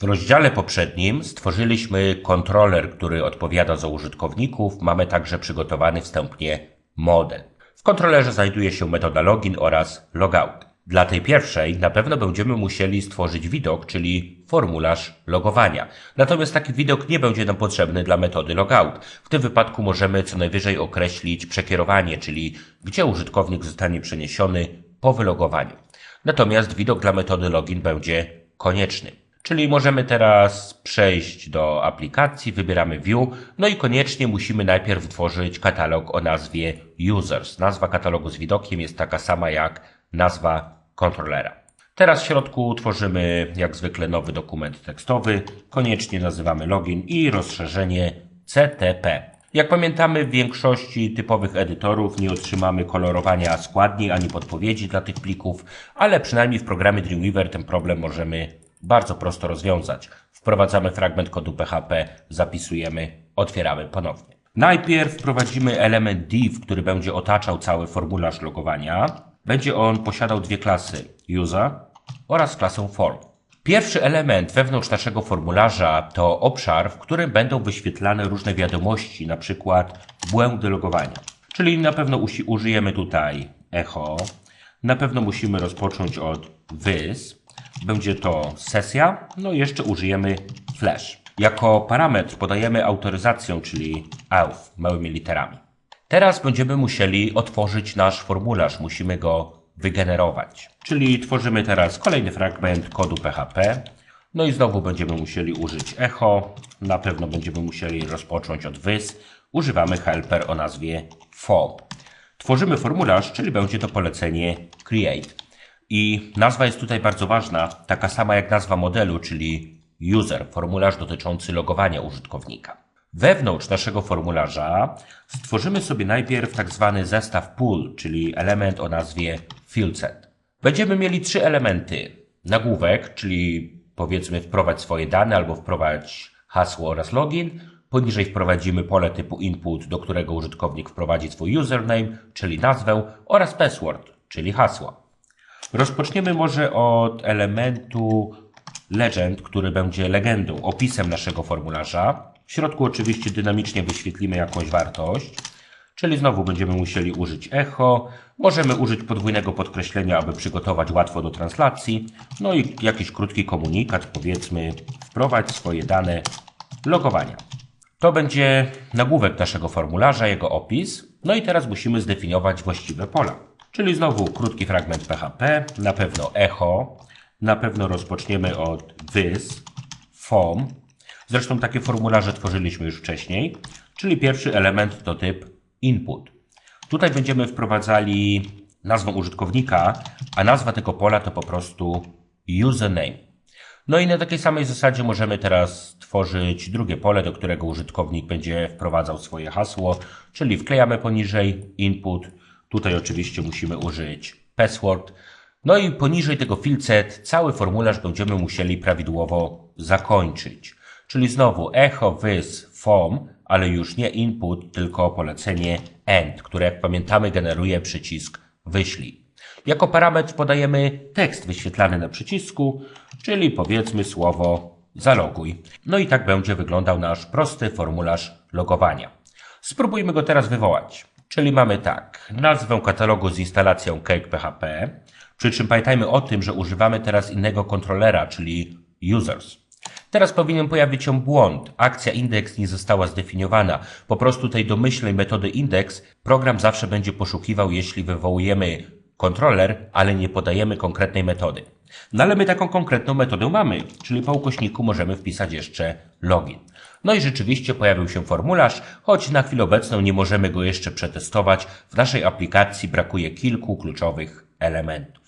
W rozdziale poprzednim stworzyliśmy kontroler, który odpowiada za użytkowników. Mamy także przygotowany wstępnie model. W kontrolerze znajduje się metoda login oraz logout. Dla tej pierwszej na pewno będziemy musieli stworzyć widok, czyli formularz logowania. Natomiast taki widok nie będzie nam potrzebny dla metody logout. W tym wypadku możemy co najwyżej określić przekierowanie, czyli gdzie użytkownik zostanie przeniesiony po wylogowaniu. Natomiast widok dla metody login będzie konieczny. Czyli możemy teraz przejść do aplikacji, wybieramy View, no i koniecznie musimy najpierw tworzyć katalog o nazwie Users. Nazwa katalogu z widokiem jest taka sama jak nazwa kontrolera. Teraz w środku tworzymy jak zwykle nowy dokument tekstowy. Koniecznie nazywamy login i rozszerzenie CTP. Jak pamiętamy, w większości typowych edytorów nie otrzymamy kolorowania składni ani podpowiedzi dla tych plików, ale przynajmniej w programie Dreamweaver ten problem możemy bardzo prosto rozwiązać. Wprowadzamy fragment kodu PHP, zapisujemy, otwieramy ponownie. Najpierw wprowadzimy element div, który będzie otaczał cały formularz logowania. Będzie on posiadał dwie klasy user oraz klasę form. Pierwszy element wewnątrz naszego formularza to obszar, w którym będą wyświetlane różne wiadomości, na przykład błędy logowania. Czyli na pewno użyjemy tutaj echo. Na pewno musimy rozpocząć od this. Będzie to sesja. No i jeszcze użyjemy flash. Jako parametr podajemy autoryzację, czyli auth małymi literami. Teraz będziemy musieli otworzyć nasz formularz. Musimy go wygenerować. Czyli tworzymy teraz kolejny fragment kodu PHP. No i znowu będziemy musieli użyć echo. Na pewno będziemy musieli rozpocząć od this. Używamy helper o nazwie form. Tworzymy formularz, czyli będzie to polecenie create. I nazwa jest tutaj bardzo ważna, taka sama jak nazwa modelu, czyli user, formularz dotyczący logowania użytkownika. Wewnątrz naszego formularza stworzymy sobie najpierw tak zwany zestaw pool, czyli element o nazwie fieldset. Będziemy mieli trzy elementy. Nagłówek, czyli powiedzmy wprowadź swoje dane albo wprowadź hasło oraz login. Poniżej wprowadzimy pole typu input, do którego użytkownik wprowadzi swój username, czyli nazwę oraz password, czyli hasło. Rozpoczniemy może od elementu legend, który będzie legendą, opisem naszego formularza. W środku oczywiście dynamicznie wyświetlimy jakąś wartość, czyli znowu będziemy musieli użyć echo. Możemy użyć podwójnego podkreślenia, aby przygotować łatwo do translacji. No i jakiś krótki komunikat, powiedzmy wprowadź swoje dane logowania. To będzie nagłówek naszego formularza, jego opis. No i teraz musimy zdefiniować właściwe pola. Czyli znowu krótki fragment PHP, na pewno echo, na pewno rozpoczniemy od this, form. Zresztą takie formularze tworzyliśmy już wcześniej. Czyli pierwszy element to typ input. Tutaj będziemy wprowadzali nazwę użytkownika, a nazwa tego pola to po prostu username. No i na takiej samej zasadzie możemy teraz tworzyć drugie pole, do którego użytkownik będzie wprowadzał swoje hasło, czyli wklejamy poniżej input. Tutaj oczywiście musimy użyć password. No i poniżej tego fieldset cały formularz będziemy musieli prawidłowo zakończyć. Czyli znowu echo this form, ale już nie input, tylko polecenie end, które jak pamiętamy generuje przycisk wyślij. Jako parametr podajemy tekst wyświetlany na przycisku, czyli powiedzmy słowo zaloguj. No i tak będzie wyglądał nasz prosty formularz logowania. Spróbujmy go teraz wywołać. Czyli mamy tak, nazwę katalogu z instalacją cake.php, przy czym pamiętajmy o tym, że używamy teraz innego kontrolera, czyli users. Teraz powinien pojawić się błąd. Akcja index nie została zdefiniowana. Po prostu tej domyślnej metody index program zawsze będzie poszukiwał, jeśli wywołujemy kontroler, ale nie podajemy konkretnej metody. No ale my taką konkretną metodę mamy, czyli po ukośniku możemy wpisać jeszcze login. No i rzeczywiście pojawił się formularz, choć na chwilę obecną nie możemy go jeszcze przetestować. W naszej aplikacji brakuje kilku kluczowych elementów.